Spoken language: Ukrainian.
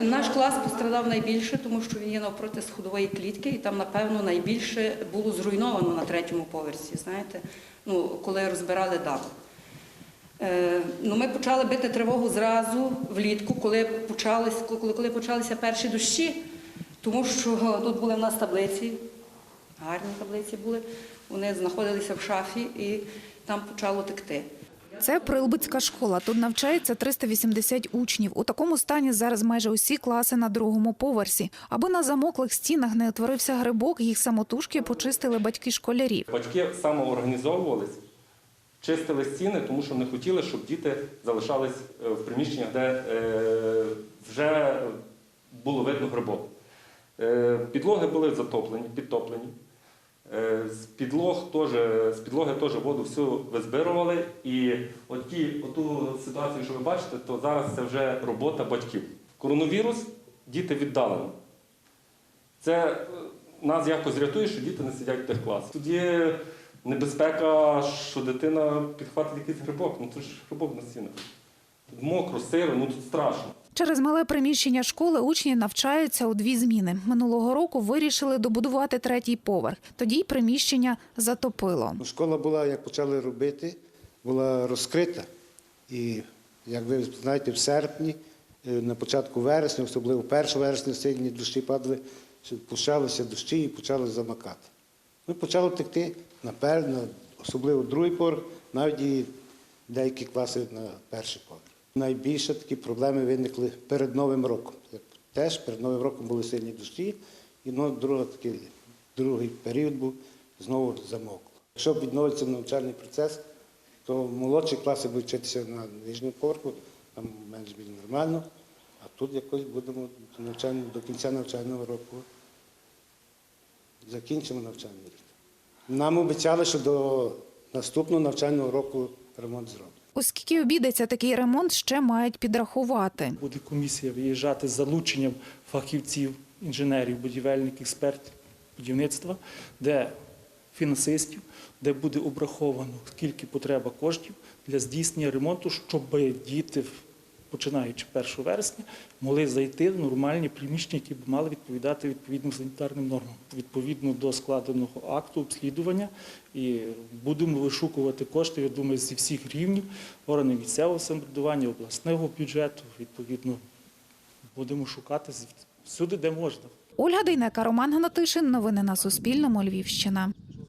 Наш клас пострадав найбільше, тому що він є навпроти сходової клітки, і там, напевно, найбільше було зруйновано на третьому поверсі, знаєте, ну, коли розбирали дах. Е, ну, ми почали бити тривогу зразу влітку, коли, почались, коли, коли почалися перші дощі, тому що тут були в нас таблиці, гарні таблиці були, вони знаходилися в шафі і там почало текти. Це Прилбицька школа. Тут навчається 380 учнів. У такому стані зараз майже усі класи на другому поверсі. Аби на замоклих стінах не утворився грибок, їх самотужки почистили батьки школярів. Батьки самоорганізовувались, чистили стіни, тому що не хотіли, щоб діти залишались е, в приміщеннях, де е, вже було видно грибок. Е, Підлоги були затоплені, підтоплені. Е, З підлог теж, з підлоги теж воду всю визбирували. І от ті, оту ситуацію, що ви бачите, то зараз це вже робота батьків. Коронавірус діти віддалено. Це е, нас якось рятує, що діти не сидять в тих класах. Є небезпека, що дитина підхватить якийсь грибок. Ну це ж грибок на стінах. Тут мокро, сиро, ну тут страшно. Через мале приміщення школи учні навчаються у дві зміни. Минулого року вирішили добудувати третій поверх. Тоді й приміщення затопило. Ну, Школа була, як почали робити, була розкрита. І, як ви знаєте, в серпні, е, на початку вересня, особливо 1 вересня, сильні дощі падали, що почалися дощі і почали замакати. Ну, почало текти на, особливо другий поверх, навіть і деякі класи на перший поверх. Найбільше такі проблеми виникли перед Новим роком. Теж перед Новим роком були сильні дощі, і ну, друга, такий, другий період був знову замовкло. Якщо відновиться навчальний процес, то молодші класи будуть вчитися на нижньому поверху, там менш більш нормально, а тут якось будемо до, до кінця навчального року закінчимо навчальний рік. Нам обіцяли, що до наступного навчального року ремонт зроблять. Оскільки обійдеться такий ремонт, ще мають підрахувати. Буде комісія виїжджати з залученням фахівців, інженерів, будівельних експертів будівництва, де фінансистів, де буде обраховано скільки потреба коштів для здійснення ремонту, щоб діти, починаючи 1 вересня, могли зайти в нормальні приміщення, які б мали відповідати відповідним санітарним нормам, відповідно до складеного акту обслідування. І будемо вишукувати кошти, я думаю, зі всіх рівнів органів місцевого самоврядування, обласного бюджету. Відповідно, будемо шукати всюди, де можна. Ольга Дейнека, Роман Гнатишин. Новини на Суспільному. Львівщина.